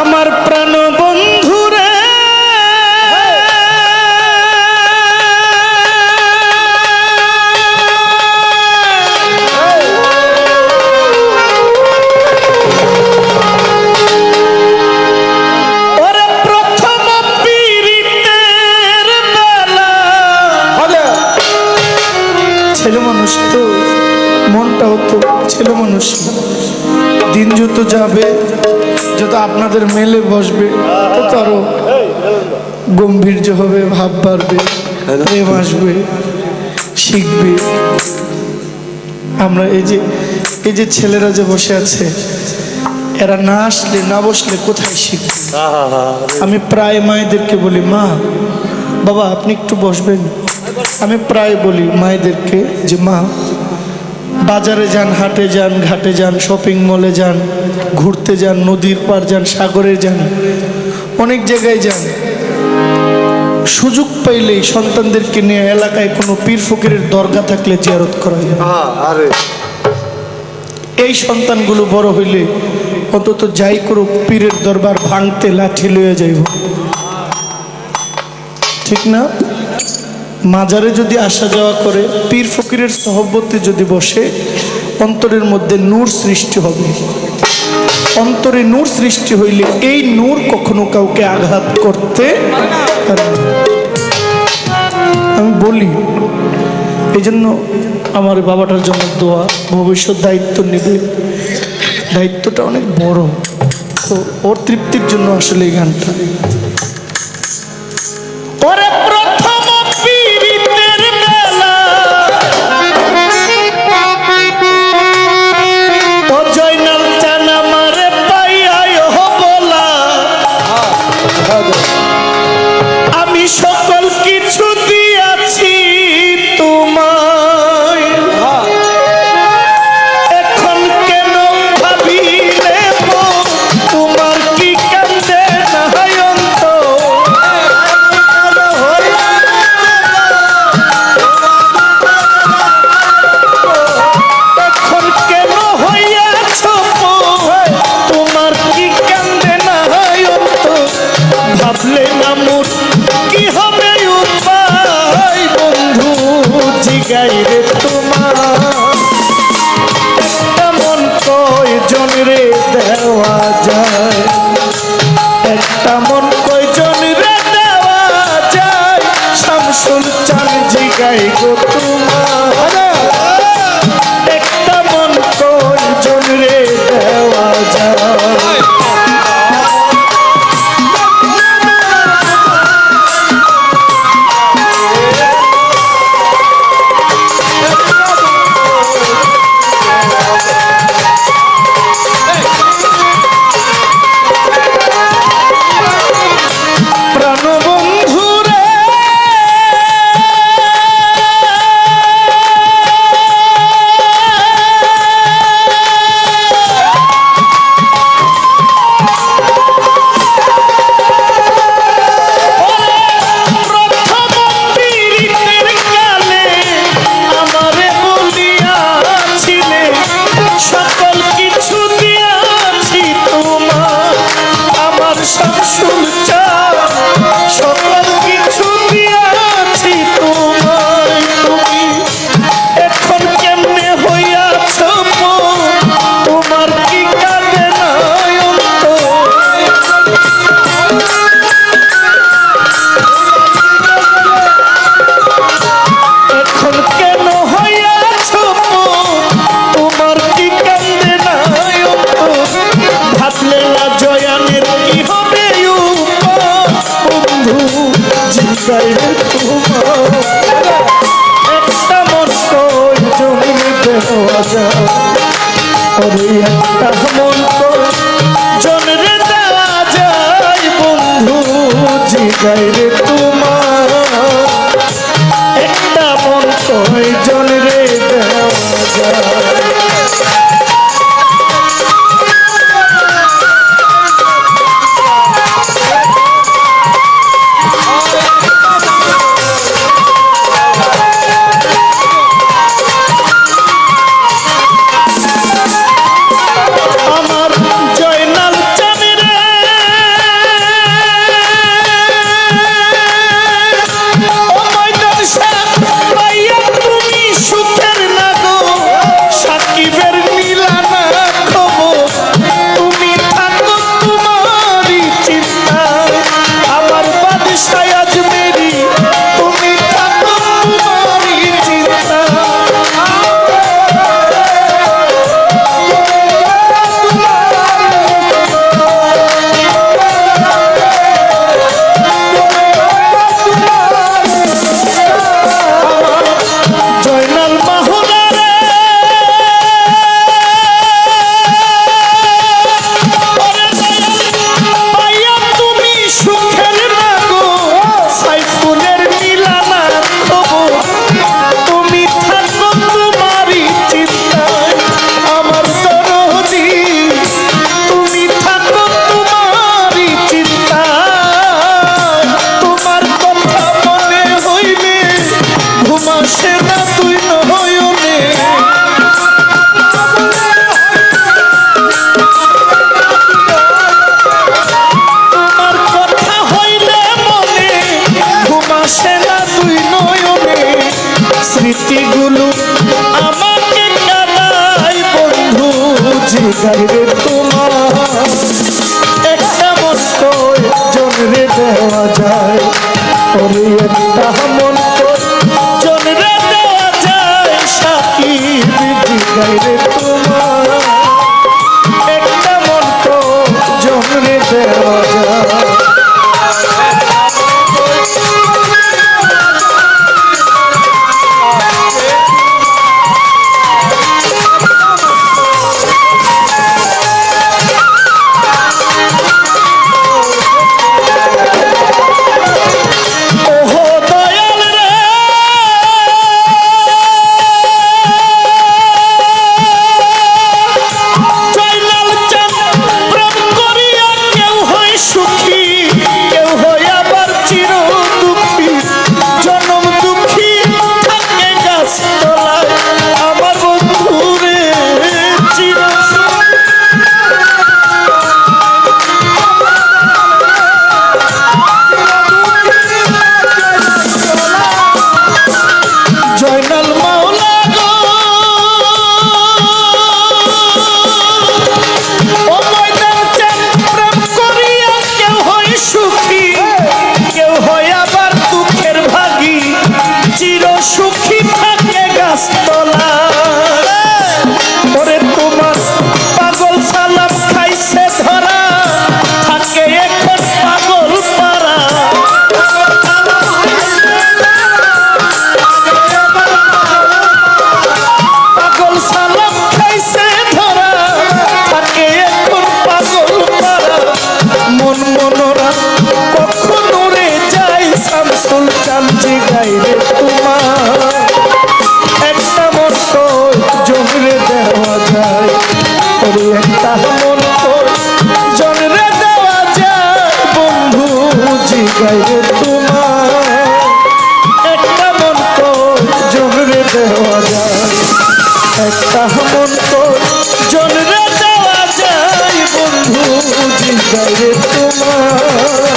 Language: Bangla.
আমার প্রাণ বন্ধুরে। ছেলে মানুষ তো মনটাও তো ছেলে মানুষ। দিন যত যাবে যত আপনাদের মেলে বসবে, তত আরও গম্ভীর্য হবে, ভাব বাড়বে, প্রেম আসবে, শিখবে। আমরা এই যে এই যে ছেলেরা যে বসে আছে, এরা না আসলে, না বসলে কোথায় শিখবে? আমি প্রায় মায়েদেরকে বলি, মা, বাবা, আপনি একটু বসবেন। আমি প্রায় বলি মায়েদেরকে যে, মা বাজারে যান হাটে যান ঘাটে যান শপিং মলে যান ঘুরতে যান নদীর পার যান সাগরে যান অনেক জায়গায় যান। সুযোগ পাইলেই সন্তানদেরকে নিয়ে এলাকায় কোনো পীর ফকিরের দরগা থাকলে জিয়ারত করা যায়। আরে। এই সন্তানগুলো বড় হইলে অন্তত যাই করুক পীরের দরবার ভাঙতে লাঠি লইয়া যাইব। ঠিক না? মাজারে যদি আসা যাওয়া করে, পীর ফকিরের সহবতে যদি বসে, অন্তরের মধ্যে নূর সৃষ্টি হবে। অন্তরে নূর সৃষ্টি হইলে এই নূর কখনো কাউকে আঘাত করতে আমি বলি এই জন্য আমার বাবাটার জন্য দোয়া, ভবিষ্যৎ দায়িত্ব নেবে। দায়িত্বটা অনেক বড়। তো ওর তৃপ্তির জন্য আসলে এই গানটা। না কি হবে উপায় বন্ধু? জিগাই না কি হবে বন্ধু জিগাই একটা মন কই জমি দেওয়া যায় একটা মন কই জনরে দেওয়া যায় বন্ধু জিগাই ওরে একটা মন চলে রে দেওয়া যায় সাকি বিধি গাইরে তোমার